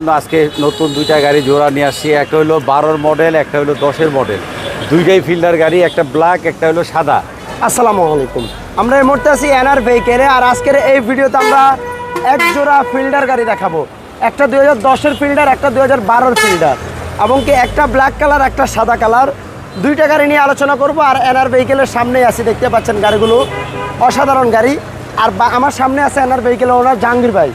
আজকে নতুন দুইটা গাড়ি জোড়া নিয়ে আসছি। একটা হলো বারোর মডেল একটা হলো দশের মডেল দুইটাই ফিল্ডার গাড়ি, একটা ব্ল্যাক একটা হলো সাদা। আসসালামু আলাইকুম। আমরা এই মুহূর্তে আছি এনআর ভেহিকেলে আর আজকের এই ভিডিওতে আমরা এক জোড়া ফিল্ডার গাড়ি দেখাবো। একটা দুই হাজার দশের ফিল্ডার একটা দুই হাজার বারোর ফিল্ডার এবং কি একটা ব্ল্যাক কালার একটা সাদা কালার দুইটা গাড়ি নিয়ে আলোচনা করব, আর এনআর ভেহিকেলের সামনেই আছি, দেখতে পাচ্ছেন গাড়িগুলো। অসাধারণ গাড়ি। আর আমার সামনে আছে এনআর ভেহিকেল ওনার জাহাঙ্গীর ভাই।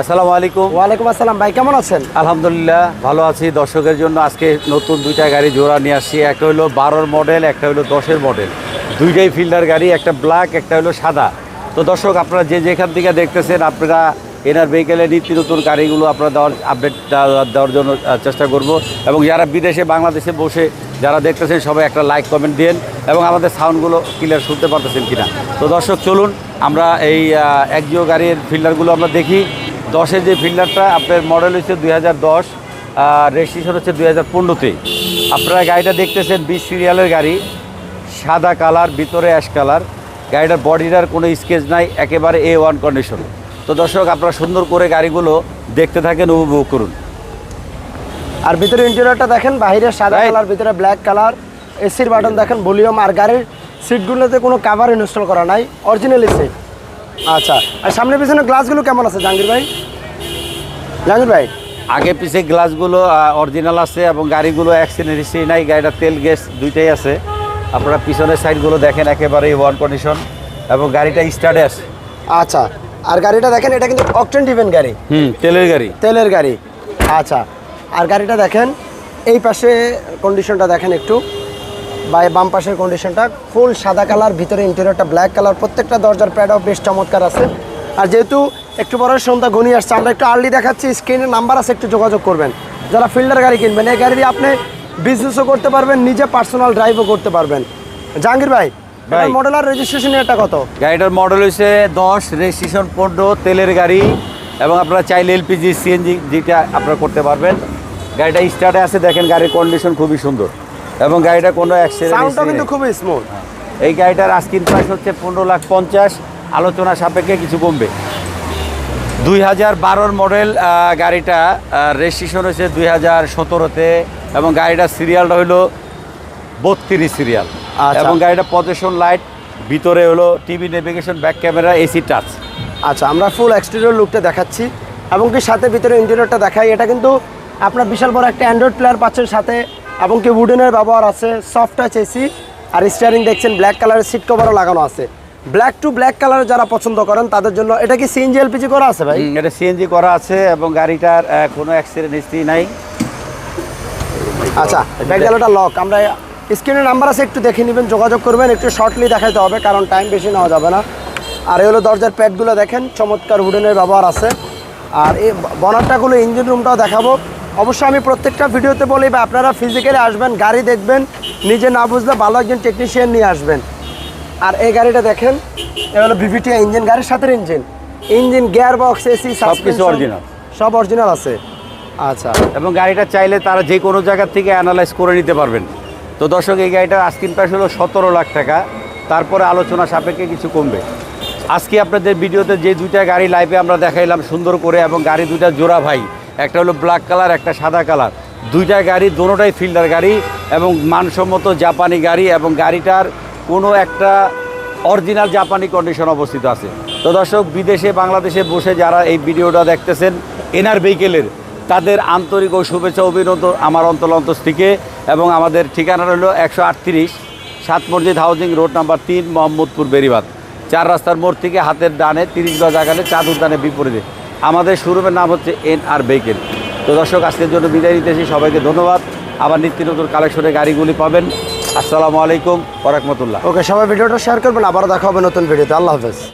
আসসালামু আলাইকুম। ওয়ালাইকুম আসসালাম ভাই কেমন আছেন? আলহামদুলিল্লাহ ভালো আছি। দর্শকের জন্য আজকে নতুন দুইটা গাড়ি জোড়া নিয়ে আসছি। একটা হলো বারোর মডেল একটা হলো দশের মডেল দুইটাই ফিল্ডার গাড়ি একটা ব্ল্যাক একটা হলো সাদা। তো দর্শক আপনারা যে যেখান থেকে দেখতেছেন আপনারা এনার ভেহিকেলের নিত্য নতুন গাড়িগুলো আপনারা দেওয়ার আপডেট দেওয়ার জন্য চেষ্টা করব। এবং যারা বিদেশে বাংলাদেশে বসে যারা দেখতেছেন সবাই একটা লাইক কমেন্ট দিন এবং আমাদের সাউন্ডগুলো ক্লিয়ার শুনতে পারতেছেন কিনা। তো দর্শক চলুন আমরা এই একজিও গাড়ির ফিল্ডারগুলো আমরা দেখি। দশের যে ফিল্ডারটা আপনার মডেল হচ্ছে দুই হাজার দশ রেজিস্ট্রেশন হচ্ছে দুই হাজার পনেরোতে। আপনারা গাড়িটা দেখতেছেন বিশ সিরিয়ালের গাড়ি সাদা কালার ভিতরে অ্যাশ কালার গাড়িটার বডিটার কোনো স্কেচ নাই একেবারে এ ওয়ান কন্ডিশন তো দর্শক আপনারা সুন্দর করে গাড়িগুলো দেখতে থাকেন উপভোগ করুন। আর ভিতরে ইন্টেরিয়রটা দেখেন বাইরে সাদা. কালার ভিতরে ব্ল্যাক কালার এসির বাটন দেখেন ভলিউম আর গাড়ির সিটগুলোতে কোনো কাভার ইনস্টল করা নাই অরিজিনালি সিট আচ্ছা আর সামনে পিছনে গ্লাসগুলো কেমন আছে জাহাঙ্গীর ভাই? জাহাঙ্গীর ভাই? আগে পিছে গ্লাসগুলো অরিজিনাল আছে এবং গাড়িগুলো অ্যাক্সিডেন্ট হিস্ট্রি নাই গাড়িটা তেল গ্যাস দুইটাই আছে। আপনারা পিছনের সাইডগুলো দেখেন একেবারে ওয়ান কন্ডিশন এবং গাড়িটা স্টার্টে আছে। আচ্ছা আর গাড়িটা দেখেন এটা কিন্তু অকটেন ডিভেন গাড়ি। হুম তেলের গাড়ি। তেলের গাড়ি। আচ্ছা আর গাড়িটা দেখেন এই পাশে কন্ডিশনটা দেখেন একটু। বা এই বাম পাশের কন্ডিশনটা ফুল সাদা কালার ভিতরে ইন্টেরিয়রটা ব্ল্যাক কালার প্রত্যেকটা দরজার প্যাডও বেশ চমৎকার আছে। আর যেহেতু একটু বড় সন্ধ্যা ঘনিয়ে আসছে আমরা একটু আর্লি দেখাচ্ছি স্ক্রিনের নাম্বার আছে একটু যোগাযোগ করবেন। যারা ফিল্ডার গাড়ি কিনবেন এই গাড়ি দিয়ে আপনি বিজনেসও করতে পারবেন নিজে পার্সোনাল ড্রাইভও করতে পারবেন। জাহাঙ্গীর ভাই ভাই। মডেল আর রেজিস্ট্রেশন এটা কত? গাড়িটার মডেল হয়েছে দশ রেজিস্ট্রেশন পনেরো তেলের গাড়ি এবং আপনারা চাইলে এলপিজি সিএনজি যেটা আপনারা করতে পারবেন। গাড়িটা স্টার্টে আছে দেখেন গাড়ির কন্ডিশন খুবই সুন্দর। এবং গাড়িটা কোনো অ্যাক্সিডেন্ট কিন্তু খুবই স্মুথ এই গাড়িটার আস্কিন প্রাইস হচ্ছে পনেরো লাখ পঞ্চাশ। আলোচনা সাপেক্ষে কিছু কমবে। দুই হাজার বারোর মডেল গাড়িটা রেজিস্ট্রেশন হয়েছে দুই হাজার সতেরোতে এবং গাড়িটার সিরিয়ালটা হলো বত্রিশ সিরিয়াল আচ্ছা। এবং গাড়িটা পজিশন লাইট ভিতরে হলো TV navigation back camera AC touch আচ্ছা আমরা ফুল এক্সটেরিয়র লুকটা দেখাচ্ছি এবং কি সাথে ভিতরে ইন্টেরিয়রটা দেখাই। এটা কিন্তু আপনার বিশাল বড় একটা অ্যান্ড্রয়েড প্লেয়ার পাচ্ছেন সাথে। এবং কি উডেনের ব্যবহার আছে সফট টাচ এসি আর স্টিয়ারিং দেখছেন ব্ল্যাক কালারের সিট কভারও লাগানো আছে। ব্ল্যাক টু ব্ল্যাক কালার যারা পছন্দ করেন তাদের জন্য এটা কি সিএনজি এলপিজি করা আছে ভাই? এটা সিএনজি করা আছে এবং গাড়িটার কোনো অ্যাক্সিডেন্ট হিস্ট্রি নাই। আচ্ছা ব্যাক ব্যাকডালাটা লক আমরা স্ক্রিনে নাম্বার আছে একটু দেখে নেবেন যোগাযোগ করবেন একটু শর্টলি দেখাইতে হবে কারণ টাইম বেশি নেওয়া যাবে না। আর এই হলো দরজার প্যাডগুলো দেখেন চমৎকার উডেনের ব্যবহার আছে। আর এই বনারটাগুলো ইঞ্জিন রুমটাও দেখাবো। অবশ্যই আমি প্রত্যেকটা ভিডিওতে বলি বা আপনারা ফিজিক্যালি আসবেন গাড়ি দেখবেন নিজে না বুঝলে ভালো একজন টেকনিশিয়ান নিয়ে আসবেন। আর এই গাড়িটা দেখেন এ হলো ভিভিটি ইঞ্জিন গাড়ির সাথে engine engine gear box AC সবকিছু original। সব অরিজিনাল আছে। আচ্ছা। এবং গাড়িটা চাইলে তারা যে কোনো জায়গা থেকে অ্যানালাইজ করে নিতে পারবেন। তো দর্শক এই গাড়িটার আস্কিন প্রাইস হলো সতেরো লাখ টাকা। তারপরে আলোচনা সাপেক্ষে কিছু কমবে। আজকে আপনাদের ভিডিওতে যে দুইটা গাড়ি লাইভে আমরা দেখাইলাম সুন্দর করে এবং গাড়ি দুইটা জোড়া ভাই। একটা হলো ব্ল্যাক কালার একটা সাদা কালার দুইটা গাড়ি দোনোটাই ফিল্ডার গাড়ি এবং মানসম্মত জাপানি গাড়ি এবং গাড়িটার কোনো একটা অরিজিনাল জাপানি কন্ডিশন অবস্থিত আছে। তো দর্শক, বিদেশে, বাংলাদেশে বসে যারা এই ভিডিওটা দেখতেছেন, এনার ভেহিকেলের তাদের আন্তরিক ও শুভেচ্ছা অভিনন্দন আমার অন্তর অন্তর থেকে এবং আমাদের ঠিকানা হলো একশো আটত্রিশ সাত মসজিদ হাউজিং রোড নাম্বার তিন, মোহাম্মদপুর বেরিবাদ। চার রাস্তার মোড় থেকে হাতের ডানে তিরিশ গজ আগালে চাঁদ উদ্যানের বিপরীতে। আমাদের শোরুমের নাম হচ্ছে এন আর ভেহিকেল তো দর্শক, আজকের জন্য বিদায় নিতেছি সবাইকে ধন্যবাদ। আবার নিত্য নতুন কালেকশনের গাড়িগুলি পাবেন। আসসালামু আলাইকুম ওরকমতুল্লাহ ওকে, সবাই ভিডিওটা শেয়ার করবেন। আবারও দেখা হবে নতুন ভিডিওতে। আল্লাহ হাফেজ।